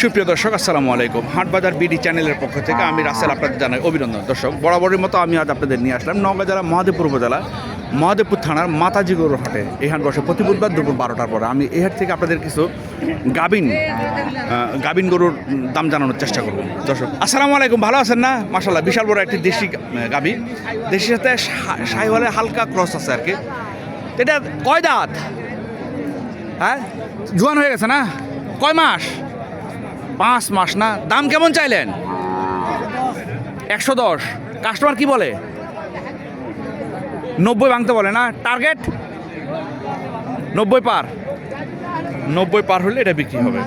সুপ্রিয় দর্শক, আসসালামু আলাইকুম। হাটবাজার বিডি চ্যানেলের পক্ষ থেকে আমি রাসেল আপনাদের জানাই অভিনন্দন। দর্শক, বরাবরের মতো আমি আজ আপনাদের নিয়ে আসলাম নওগাঁ জেলা মহাদেবপুর উপজেলা, মহাদেবপুর থানার মাতাজি গরুর হাটে। এই হাট বসে প্রতি বুধবার দুপুর বারোটার পরে আমি এই হাট থেকে আপনাদের কিছু গাবিন গাবিন গরুর দাম জানানোর চেষ্টা করব। দর্শক, আসসালামু আলাইকুম, ভালো আছেন না? মাসাল্লাহ বিশাল বড় একটি দেশি গাবি। দেশির সাথে সাইওয়ালে হালকা ক্রস আছে আর কি। এটা কয় দাঁত? হ্যাঁ? জোয়ান হয়ে গেছে না? কয় মাস? পাঁচ মাস না। দাম কেমন চাইলেন? একশো দশ। কাস্টমার কি বলে? নব্বই ভাঙতে বলে না। টার্গেট? নব্বই পার। নব্বই পার হলে এটা বিক্রি হবে।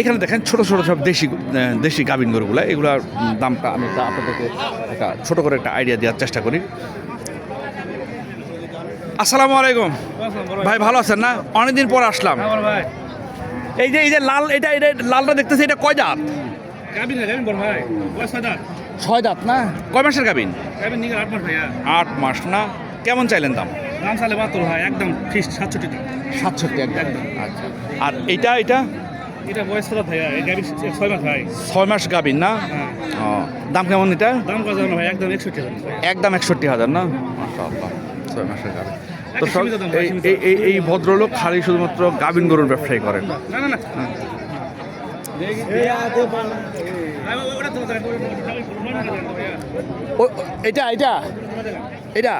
এখানে দেখেন ছোট ছোট সব দেশি দেশি গাভিন গরুগুলো। এগুলোর দামটা আমি আপনাদেরকে একটা ছোট করে একটা আইডিয়া দেওয়ার চেষ্টা করি। আসসালামু আলাইকুম। ভাই ভালো আছেন না? অনেকদিন পর আসলাম। ভাই। এই যে এই যে লাল এটা এটা লালটা দেখতেছি এটা কয় দাঁত? ছয় দাঁত? না? কয় মাসের গাবিন আট মাস না? কেমন চাইলেন দাম? একদম সাতষট্টি টাকা। সাতষট্টি একদম। আচ্ছা। আর এটা এটা? বয়স কত ভাইয়া? এই গাবিন ছয় মাস ভাই। ছয় মাস গাবিন না? হ্যাঁ। ও দাম কেমন এটা? দাম কত ভাই? একদম একষট্টি ভাই একদম একষট্টি হাজার না? মাশাআল্লাহ ছয় মাসের গাবিন তো এই এই- ভদ্রলোক খালি শুধুমাত্র গাবিন গরুর ব্যবসায়ী করেন। না না। ও এটা এটা এটা।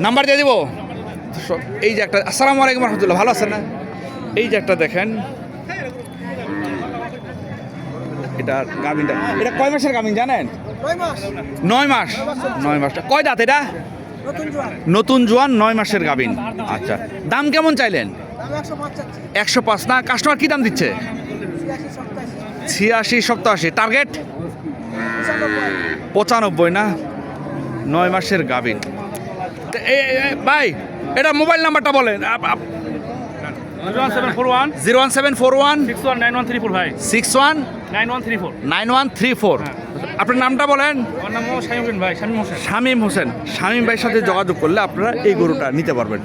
নাম্বার দিয়ে দিব। এই যে একটা আসসালামু আলাইকুম রহমতুল্লাহ ভালো আছেন না? এই যে একটা দেখেন। এটা গামিনটা এটা কয় মাসের গামিন জানেন? নয় মাস। নয় মাসটা কয় দাঁত এটা? নতুন জোয়ান। নয় মাসের গাবিন আচ্ছা দাম কেমন চাইলেন? একশো পাঁচ না কাস্টমার কি দাম দিচ্ছে? ছিয়াশি সপ্তাশি টার্গেট পঁচানব্বই না নয় মাসের গাবিন তা এ- এ- ভাই এটা মোবাইল নাম্বারটা বলেন। Zero one seven four one zero one seven four one six one nine one three four ভাই। Six one nine one three four. Nine one three four. আপনার নামটা বলেন? শামিম হোসেন শামীম হোসেন। শামীম ভাইয়ের সাথে যোগাযোগ করলে আপনারা এই গরুটা নিতে পারবেন।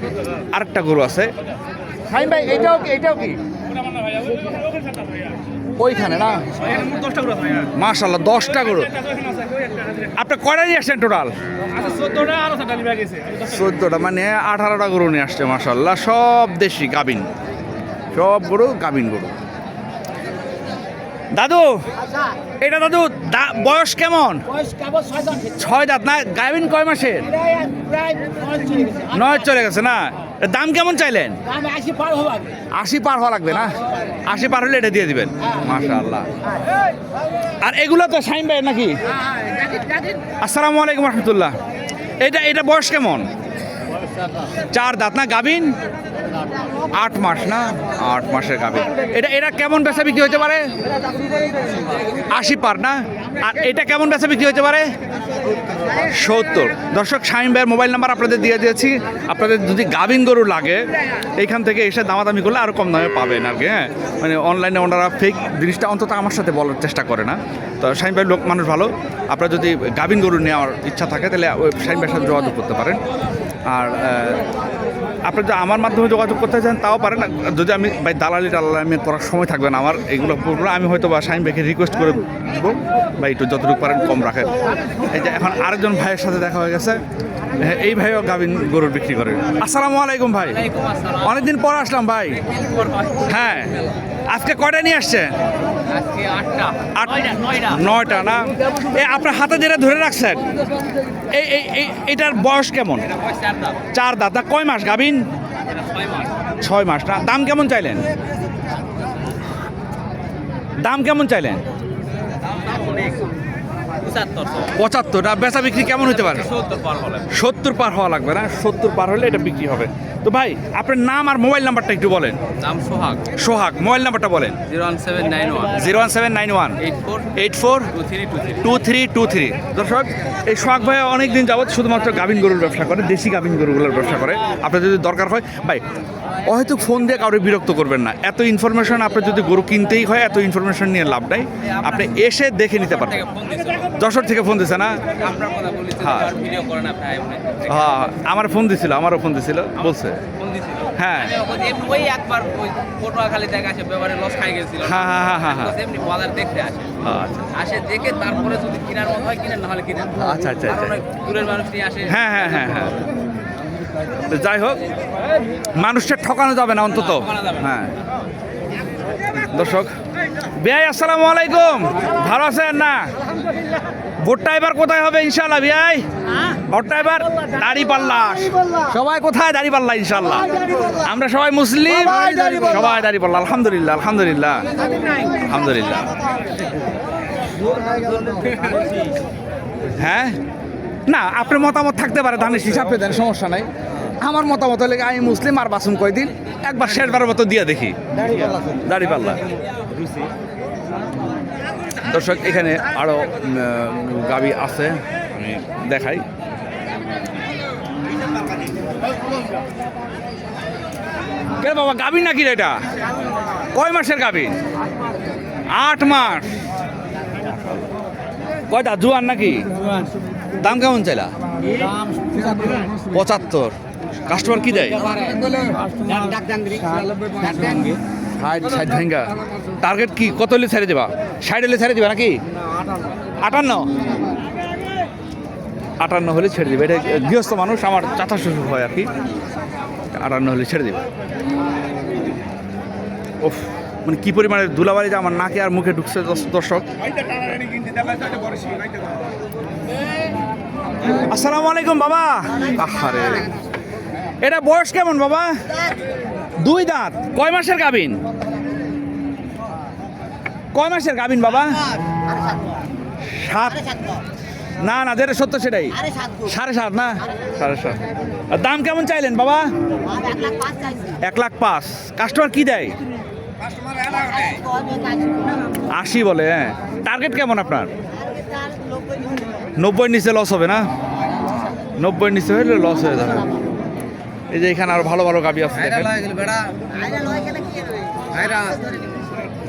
আরেকটা গরু আছে। শামীম ভাই এইটাও কি এইটাও কি? ওইখানে না? এখানে দশটা গরু। আপনি কয়টা নিয়ে আসছেন টোটাল আচ্ছা চোদ্দটা চোদ্দোটা মানে আঠারোটা গরু নিয়ে আসছে মাশাল্লাহ সব দেশি গাবিন সব গরু গাবিন গরু। দাদু এটা দাদু বয়স কেমন? ছয় দাঁত। না গাবিন কয় মাসের নয় চলে গেছে। না? দাম কেমন চাইলেন? আশি পার হওয়া লাগবে। না? আশি পার হলে এটা দিয়ে দিবেন। মাশা আল্লাহ আর এগুলো তো সাইন ভাই নাকি? আসসালামু আলাইকুম রহমতুল্লাহ। এটা এটা বয়স কেমন? চার দাঁত না গাবিন? আট মাস না? আট মাসের গাবিন এটা এটা কেমন বেচা বিক্রি হতে পারে? আশি পার না? আর এটা কেমন বেচা বিক্রি হতে পারে? সত্তর। দর্শক শাহিম ভাইয়ের মোবাইল নাম্বার আপনাদের দিয়ে দিয়েছি। আপনাদের যদি গাভিন গরু লাগে, এইখান থেকে এসে দামাদামি করলে আরও কম দামে পাবেন আর কি হ্যাঁ? মানে অনলাইনে ওনারা ফেক জিনিসটা অন্তত আমার সাথে বলার চেষ্টা করে না। তো শাহিম ভাইয়ের লোক, মানুষ ভালো। আপনারা যদি গাভিন গরু নেওয়ার ইচ্ছা থাকে, তাহলে ওই শাহিম ভাইয়ের সাথে যোগাযোগ করতে পারেন। আর আপনি যদি আমার মাধ্যমে যোগাযোগ করতে চান তাও পারেন। যদি আমি ভাই দালালি টালালি করার সময় থাকবে না আমার এগুলো পুরো আমি হয়তো বা শাহিম ভাইকে রিকোয়েস্ট করে দেবো। ভাই একটু যতটুকু পারেন কম রাখেন। এই যে এখন আরেকজন ভাইয়ের সাথে দেখা হয়ে গেছে। হ্যাঁ, এই ভাইও গাভিন গরুর বিক্রি করে। আসসালামু আলাইকুম ভাই। অনেকদিন পর আসলাম ভাই। হ্যাঁ। আজকে কয়টা নিয়ে আসছে নয়টা না? এ আপনার হাতে যেটা ধরে রাখছেন এই এই এটার বয়স কেমন? চার দাঁত। না কয় মাস গাভিন? ছয় মাস। না? দাম কেমন চাইলেন? দাম কেমন চাইলেন? পঁচাত্তর না বেচা বিক্রি কেমন হতে পারে? সত্তর পার হওয়া লাগবে না সত্তর পার হলে এটা বিক্রি হবে। তো ভাই আপনার নাম আর মোবাইল নাম্বারটা একটু বলেন। দাম সোহাগ। সোহাগ মোবাইল নাম্বারটা বলেন। Zero one seven nine one. Zero one seven nine one. Eight four eight four two three two three. দর্শক এই সোহাগ ভাই অনেক দিন যাবৎ শুধুমাত্র গাভিন গরুর ব্যবসা করে দেশি গাভিন গরুগুলোর ব্যবসা করে। আপনার যদি দরকার হয় ভাই হয়তো ফোন দিয়ে কারও বিরক্ত করবেন না এত ইনফরমেশন আপনার যদি গরু কিনতেই হয় এত ইনফরমেশন নিয়ে লাভ নাই আপনি এসে দেখে নিতে পারবেন থেকে যশোর থেকে ফোন দিছে না হ্যাঁ। হ্যাঁ আমার ফোন দিছিল আমারও ফোন দিছিল বলছে হ্যাঁ। ওই ওই লস হ্যাঁ, হ্যাঁ, হ্যাঁ, হ্যাঁ। এমনি বাজার আসে আসে দেখে যদি কেনার হয় কিনে না হলে কিনে আচ্ছা, আচ্ছা। দূরের মানুষ নিয়ে আসে হ্যাঁ হ্যাঁ হ্যাঁ হ্যাঁ যাই হোক মানুষকে ঠকানো যাবে না অন্তত। হ্যাঁ। দর্শক বিয়াই আসসালামু আলাইকুম। ভালো আছেন না? ভোটটা এবার কোথায় হবে ইনশাল্লাহ বিয়াই ভোটটা এবার দাড়ি পাল্লা সবাই কোথায় দাড়ি পাল্লা ইনশাল্লাহ আমরা সবাই মুসলিম। সবাই দাড়ি পাল্লা আলহামদুলিল্লাহ আলহামদুলিল্লাহ। আলহামদুলিল্লাহ। হ্যাঁ? না আপনার মতামত থাকতে পারে ধানের হিসাব দেন সমস্যা নাই। আমার মতামত হলে আমি মুসলিম আর বাসুম কয়দিন একবার শেষবার মতো দিয়ে দেখি। দাড়ি পাল্লা। দর্শক, এখানে আরও গাবি আছে, আমি দেখাই। কে বাবা, গাবি নাকি এটা? কয় মাসের গাবি? আট মাস। কয়টা, জুয়ান নাকি? দাম কেমন চাইলা? পঁচাত্তর। কাস্টমার কি দেয়? ষাট ষাট ভেঙ্গা টার্গেট কি? কত হলে ছেড়ে দেবা? ষাট হলে ছেড়ে দিবা নাকি? আটান্ন। আটান্ন হলে ছেড়ে দিবে। এটা গৃহস্থ মানুষ আমার চাচা শ্বশুর হয় আর কি। আটান্ন হলে ছেড়ে দিবে। ওফ মানে কি পরিমাণে ধুলাবাড়ি যে আমার নাকে আর মুখে ঢুকছে দর্শ- দর্শক। আসসালামু আলাইকুম বাবা। আহারে। এটা বয়স কেমন, বাবা? দুই দাঁত। কয় মাসের গাবিন কয় মাসের গাবিন বাবা? সাত। না না, যেটা সত্য সেটাই। সাড়ে সাত না? সাড়ে সাত। দাম কেমন চাইলেন, বাবা? এক লাখ পাঁচ। কাস্টমার কি দেয়? আশি বলে হ্যাঁ। টার্গেট কেমন আপনার? নব্বই নিচে লস হবে না? নব্বই নিচে হলে লস হয়ে যাবে। এই যে এখানে আরও ভালো ভালো গাবি আছে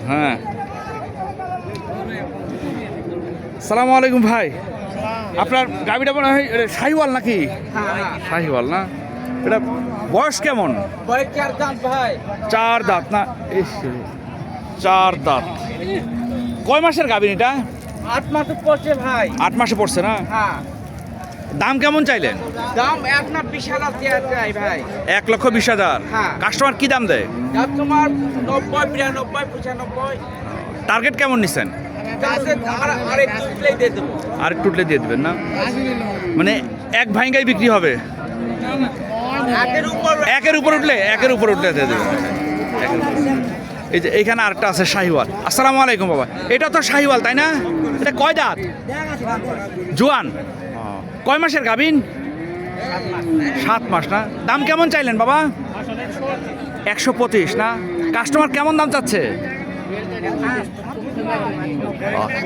হ্যাঁ সালাম আলাইকুম ভাই। আপনার গাবিটা মনে হয় শাহিওয়াল নাকি? শাহিওয়াল না? এটা বয়স কেমন? চার দাঁত না? চার দাঁত। কয় মাসের গাবিন এটা আট মাসে পড়ছে ভাই। আট মাসে পড়ছে না? হ্যাঁ। দাম কেমন চাইলেন? দাম এক না বিশ হাজার যায় ভাই। এক লক্ষ বিশ হাজার? হ্যাঁ। কাস্টমার কি দাম দেয়? তোমার নব্বই বিরানব্বই পঁচানব্বই। টার্গেট কেমন নিচ্ছেন তাতে আর উঠলেই দিয়ে দেবেন না? মানে এক ভাইঙ্গাই বিক্রি হবে? একের উপর উঠলে একের উপর উঠলে দিয়ে দেবেন। এই যে এইখানে আরেকটা আছে শাহিওয়াল। আসসালামু আলাইকুম বাবা। এটা তো শাহিওয়াল তাই না? এটা কয় দাঁত? জোয়ান। কয় মাসের গাবিন সাত মাস না। দাম কেমন চাইলেন বাবা? একশো পঁচিশ না? কাস্টমার কেমন দাম চাচ্ছে?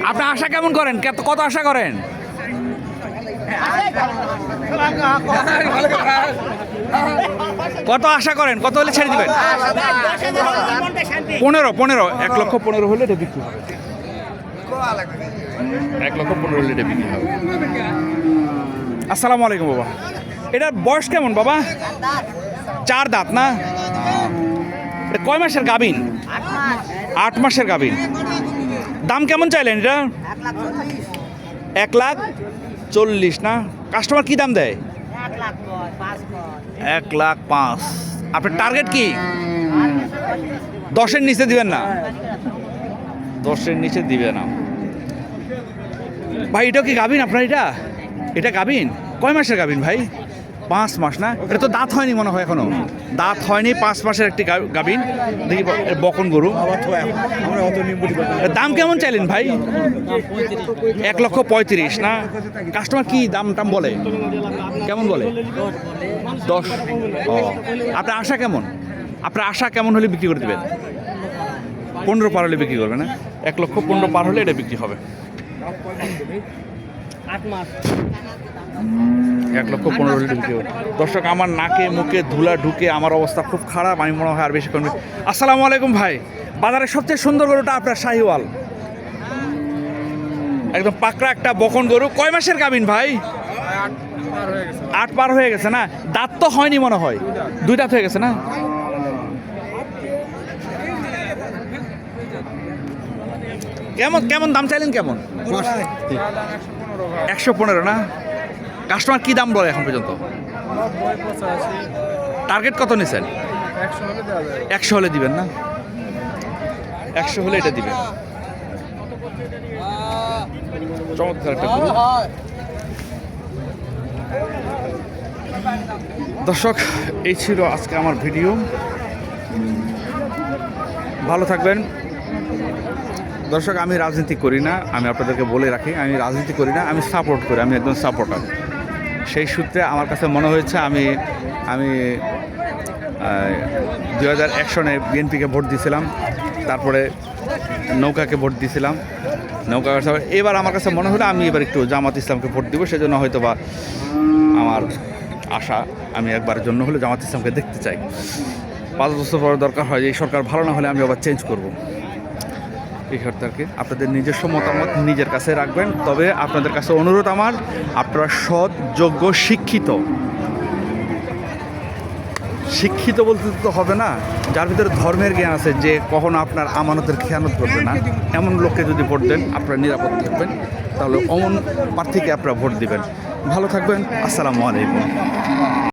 আপনি আশা কেমন করেন? কত- কত আশা করেন? কত আশা করেন? কত হলে ছেড়ে দিবেন? পনেরো পনেরো। এক লক্ষ পনেরো হলে এটা বিক্রি হবে। এক লক্ষ পনেরো এটা বিক্রি হবে। আসসালামু আলাইকুম বাবা। এটার বয়স কেমন বাবা? চার দাঁত না? এটা কয় মাসের গাবিন আট মাসের গাবিন দাম কেমন চাইলেন এটা? এক লাখ চল্লিশ না? কাস্টমার কি দাম দেয়? এক লাখ পাঁচ। আপনার টার্গেট কি? দশের নিচে দিবেন না? দশের নিচে দিবে না। ভাই, এটা কি গাবিন আপনার এটা? এটা গাবিন কয় মাসের গাবিন ভাই? পাঁচ মাস না? এটা তো দাঁত হয়নি মনে হয় এখনও। দাঁত হয়নি, পাঁচ মাসের একটি গাবিন দেখি বকন গরু। দাম কেমন চাইলেন ভাই? এক লক্ষ পঁয়ত্রিশ, না? কাস্টমার কি দাম টাম বলে? কেমন বলে? দশ। ও, আপনার আশা কেমন? আপনার আশা কেমন হলে বিক্রি করে দেবেন? পনেরো পার হলে বিক্রি করবে না? এক লক্ষ পনেরো পার হলে এটা বিক্রি হবে। এক লক্ষ পনেরো হলে বিক্রি হবে। দর্শক আমার নাকে মুখে ধুলা ঢুকে আমার অবস্থা খুব খারাপ আমি মনে হয় আর বেশি করবে আসসালামু আলাইকুম ভাই। বাজারের সবচেয়ে সুন্দর গরুটা আপনার শাহিওয়াল। একদম পাকড়া একটা বকন গরু। কয় মাসের গাবিন ভাই? আট পার হয়ে গেছে না? দাঁত তো হয়নি মনে হয়। দুই দাঁত হয়ে গেছে না? কেমন কেমন দাম চাইলেন কেমন? একশো পনেরো না? কাস্টমার কি দাম বলে এখন পর্যন্ত? টার্গেট কত নিছেন? একশো হলে দিবেন না? একশো হলে এটা দিবেন। চমৎকার দর্শক, এই ছিল আজকে আমার ভিডিও। ভালো থাকবেন। দর্শক, আমি রাজনীতি করি না, আমি আপনাদেরকে বলে রাখি, আমি রাজনীতি করি না, আমি সাপোর্ট করি, আমি একজন সাপোর্টার সেই সূত্রে আমার কাছে মনে হয়েছে, আমি আমি দু হাজার এক সনে বিএনপিকে ভোট দিয়েছিলাম, তারপরে নৌকাকে ভোট দিয়েছিলাম, নৌকা এবার আমার কাছে মনে হলো, আমি এবার একটু জামাত ইসলামকে ভোট দিব, সেজন্য হয়তো বা আমার আশা, আমি একবারের জন্য হলে জামাত ইসলামকে দেখতে চাই। পাঁচ বছর পরে দরকার হয় যে এই সরকার ভালো না হলে আমি আবার চেঞ্জ করব। এই সরকারকে আপনাদের নিজস্ব মতামত নিজের কাছে রাখবেন। তবে আপনাদের কাছে অনুরোধ আমার, আপনারা সৎ, যোগ্য, শিক্ষিত। শিক্ষিত বলতে তো হবে না, যার ভিতরে ধর্মের জ্ঞান আছে যে কখনো আপনার আমানতের খেয়ানত করবে না। এমন লোককে যদি ভোট দেন, আপনারা নিরাপদ থাকবেন। তাহলে অমন প্রার্থীকে আপনারা ভোট দিবেন। ভালো থাকবেন, আসসালামু আলাইকুম।